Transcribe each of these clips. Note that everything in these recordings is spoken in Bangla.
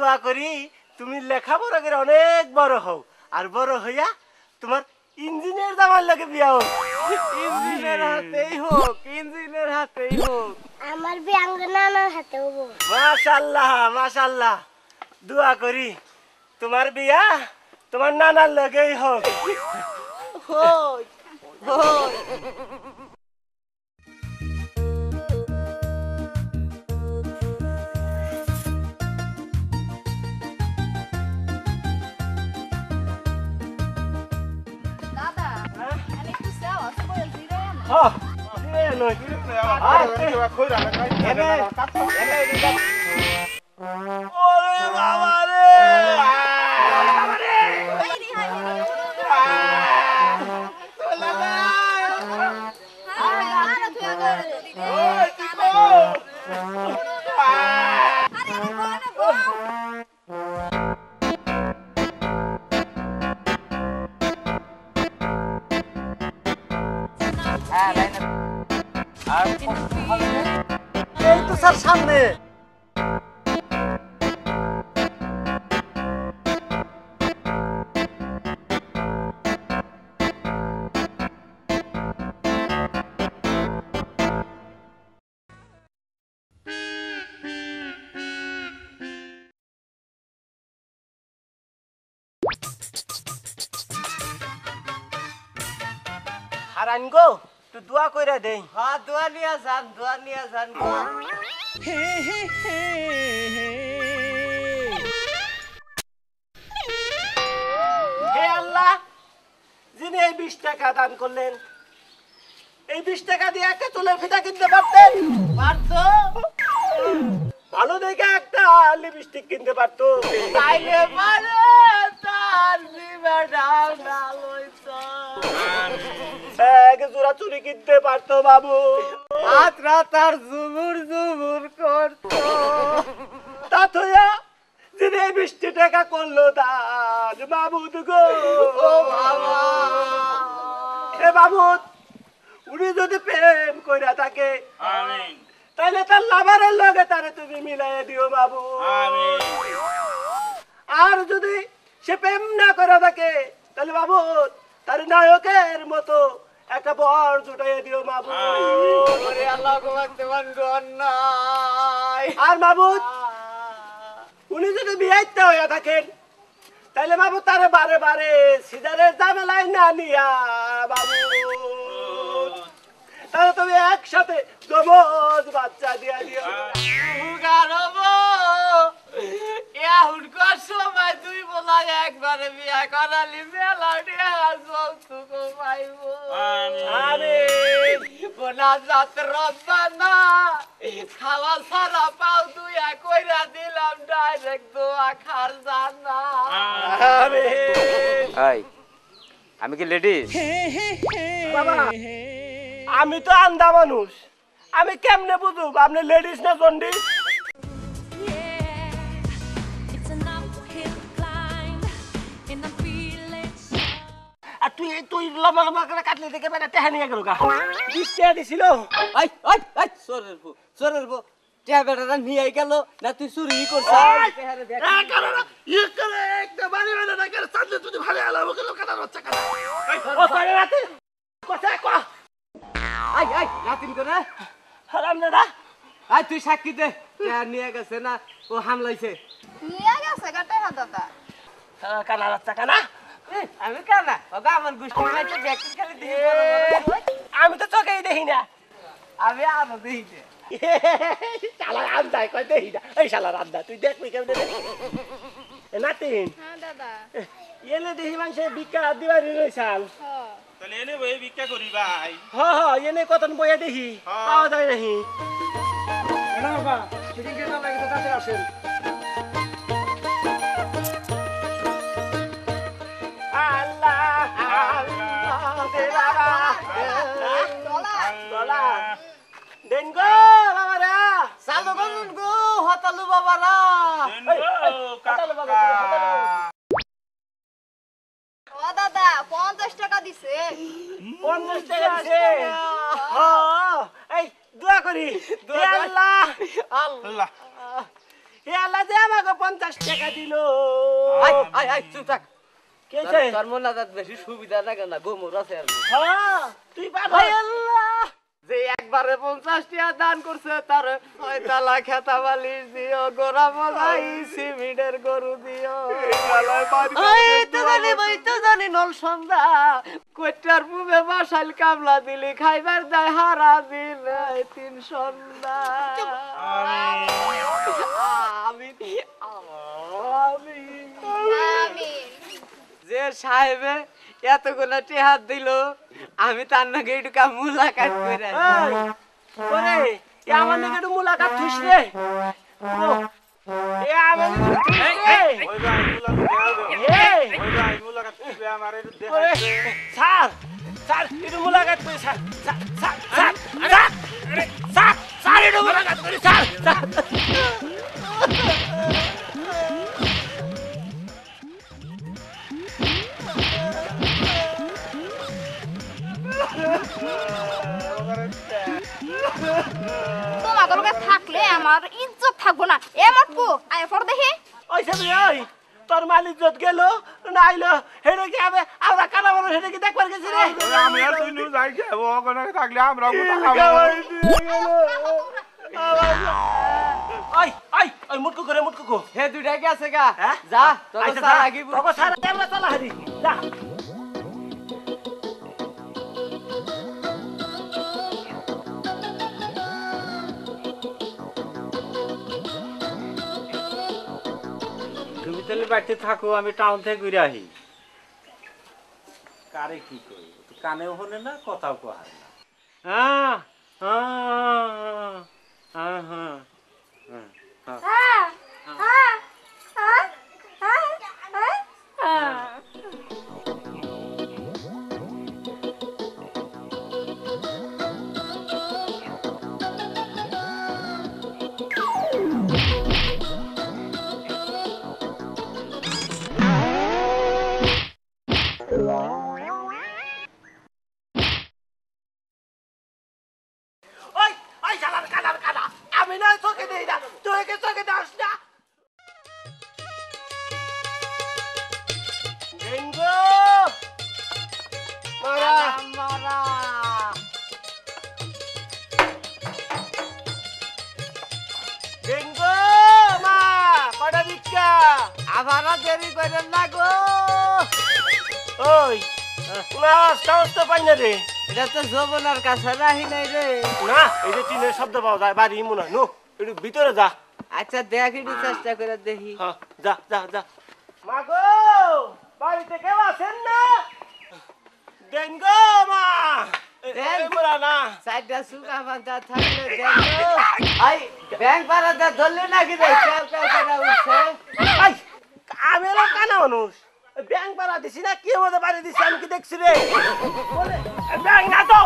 দোয়া করি তুমি লেখাপড়া করে অনেক বড় হও। আর বড় হইয়া তোমার ইঞ্জিনিয়ার দামার লাগে বিয়া হোক। ইঞ্জিনের হাতেই হোক ইঞ্জিনের হাতেই হোক। আমার বিয়াঙ্গ নানার হাতে হব। মাশাল্লাহ মাশাল্লাহ। দোয়া করি তোমার বিয়া তোমার নানার লগেই হোক। হোক হোক। জিরে আনো হ্যাঁ এ নয় ওরে বাবা রে বাবা এই তো স্যার সামনে হারান তুই দোয়া কইরা দেই। হ্যাঁ দোয়া নিয়ে যান দোয়া নিয়ে যান। গো। হে আল্লাহ যিনি এই বিশ টাকা দান করলেন এই বিশ টাকা দিয়ে একটা চুলের ফিতা কিনতে পারতেন। পারতো। ভালো দেখে একটা লিপস্টিক কিনতে পারতো। তাইলে পারে তার লইতো এক জোড়া চুরি কিনতে পারতো বাবু। হাত রাত আর জুমুর জুমুর করতো। তা থইয়া যিনি এই টাকা করল দান বাবুদ গো। এ বাবুদ উনি যদি প্রেম কইরা থাকে তাহলে তার লাভারের লগে তারে তুমি মিলাই দিও বাবু। আর যদি সে প্রেম না করে থাকে তাহলে বাবু তার নায়কের মতো একটা বর জুটাই দিও আল্লাহ নাই আর মাবুদ উনি যদি বিয়াইতে হইয়া থাকেন তাহলে বাবু তারে বারে বারে সিজারের জামেলায় না নিয়া বাবু তাহলে তুমি একসাথে জমজ বাচ্চা দিয়া দিও। সময় দুই বলা একবারে বিয়া করালি মেলা ডিয়া যৌতুক পাইব। আমিন। বোনা জাত রব্বানা খাওয়া সারা পাও দুইয়া কইরা দিলাম ডাইরেক্ট দোয়া খার জানা। এই আমি কি লেডিস? বাবা আমি তো আন্দা মানুষ। আমি কেমনে বুঝুব আপনি লেডিস না জন্ডিস? তুই লম্বা লম্বা করে কাটলে দেখে বেটা টেহা নিয়ে গেল গা। বিশ টাকা দিছিল। আই আই আই সরের বউ সরের বউ টিয়া বেটাটা নিয়ে গেল না তুই চুরি করছিস? ও করে রাতে কথা কো? আই আই নাতিন করে। হারাম দাদা। আই তুই সাক্ষী দে নিয়ে গেছে না ও হামলাইছে। নিয়ে গেছে গাটে হা দাদা। কানা রাস্তা কানা। আমি কানা ওগা আমার গুষ্টি খাইতে ব্যাকটি খালি দিয়ে বড় বড়। আমি তো চোখেই দেখি না। আমি আরও দেখি শালা রান্দা কই দেখি না। এই শালা রান্দা তুই দেখবি কেমনে নাতিন। হ্যাঁ দাদা। এলে দেখি মানুষের ভিক্ষা দিবার রইছাল। তাহলে এনে বই ভিক্ষা করি ভাই। হ হ এনে কতন বইয়া দেখি? পাওয়া যায় নাহি আল্লাহ বাবারা ও দাদা পঞ্চাশ টাকা দিছে। পঞ্চাশ টাকা দিছে এই দোয়া করি আল্লাহ আল্লাহ। হে আল্লাহ যে আমাকে পঞ্চাশ টাকা দিল। আই আই আই চুপ থাক। তোর মনে বেশি সুবিধা লাগে না গোমর আছে আর হ্যাঁ, তুই পাগল। যে একবারে পঞ্চাশ টাকা দান করছে তার ছয়তলা খেতা বালিশ দিও গোড়া মজাই সিমিডের গরু দিও। তো জানি তো জানি নল সন্ধ্যা। কোটার পুবে বাসাল কামলা দিলি খাইবার দেয় হারা এই তিন সন্ধ্যা। আমি। যে সাহেবে এতগুলো টেহাত দিল আমি তার নাকি একটু মুলাকাত করে ওরে আমার নাকি একটু মুলাকাত থুস রে। স্যার স্যার একটু মুলাকাত করি sir sir sir sir sir sir sir একটু মুলাকাত করি স্যার স্যার। ওই তোর মালিক যত গেল? না আইলো? হেডে কি আবে? আমরা কানা মানুষ হেডে কি দেখবার গেছি রে? আমি আর তুই নু যাই খাব ওখানে থাকলে আমরা কো খাব? ওই ওই ওই মুটকু করে মুটকু কো। হে দুইটা গেছে গা? হ্যাঁ? যা তোর আচ্ছা, স্যার যা। আগে তোকে স্যার কেমন চালা হারি যা। তাহলে বাড়িতে থাকো, আমি টাউন থেকে ঘুরে আসি কারে কি করি? কানেও হলে না, কথাও কহার না। হ্যাঁ হ্যাঁ হ্যাঁ হ্যাঁ হ্যাঁ ওই তুই দাস না। ডেঙ্গু মারা। মারা ডেঙ্গু মা কটা ভিক্ষা। আবার দেরি করেন না গো। ওই না সাহস তো পাই না রে। এটা তো যৌবনার কাছে রাহি নাই রে। না এই যে টিনের শব্দ পাওয়া যায় বাড়ি মনে নো একটু ভিতরে যা। আচ্ছা দেখ একটু চেষ্টা করে দেখি। যা যা যা। মাগো বাড়িতে কেউ আছেন না? মা। দেন। এই মোরা না। চারটা সুকা বান্ধা থাকলে দেখো আই ব্যাংক পাড়াতে ধরলে নাকি রে? কেউ কেউ করে উঠছে। আই আমি কানা মানুষ। ব্যাংক পাড়া দিছি না কি মধ্যে বাড়ি দিছি আমি কি দেখছি রে? ব্যাংক না তো।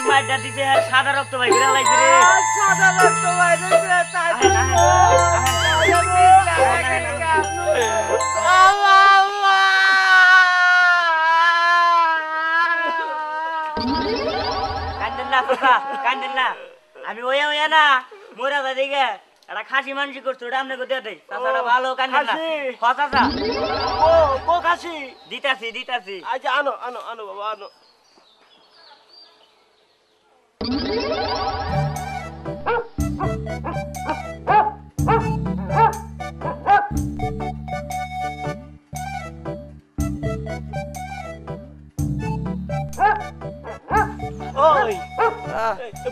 কি মাইটা দিছে সাদা রক্ত ভাই লাইছে রে সাদা রক্ত রে তাই কান্দেন না চাচা কান্দেন না আমি ওয়া ওয়া না মোরা দা দিকে একটা খাসি মানসি করছ ওটা আপনি কোথায় দেই চাচাটা ভালো কান্দেন না খাসি। হ চাচা ও কো কাশি দিতাছি দিতাছি আচ্ছা আনো আনো আনো বাবা আনো ওই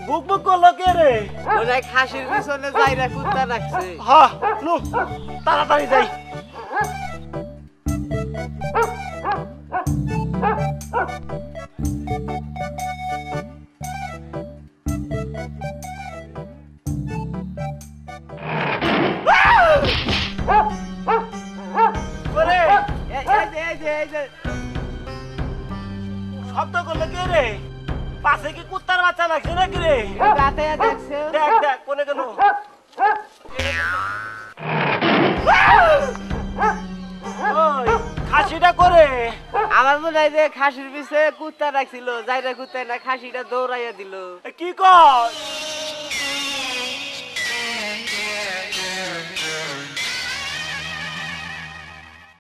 বুক বুক করল কে রে? হয় খাসির পিছনে যাই কুত্তা রাখছে তাড়াতাড়ি যাই। যে খাসির পিছে কুত্তা রাখছিল যাইরা কুত্তা না খাসিটা দৌড়াইয়া দিল। কি কর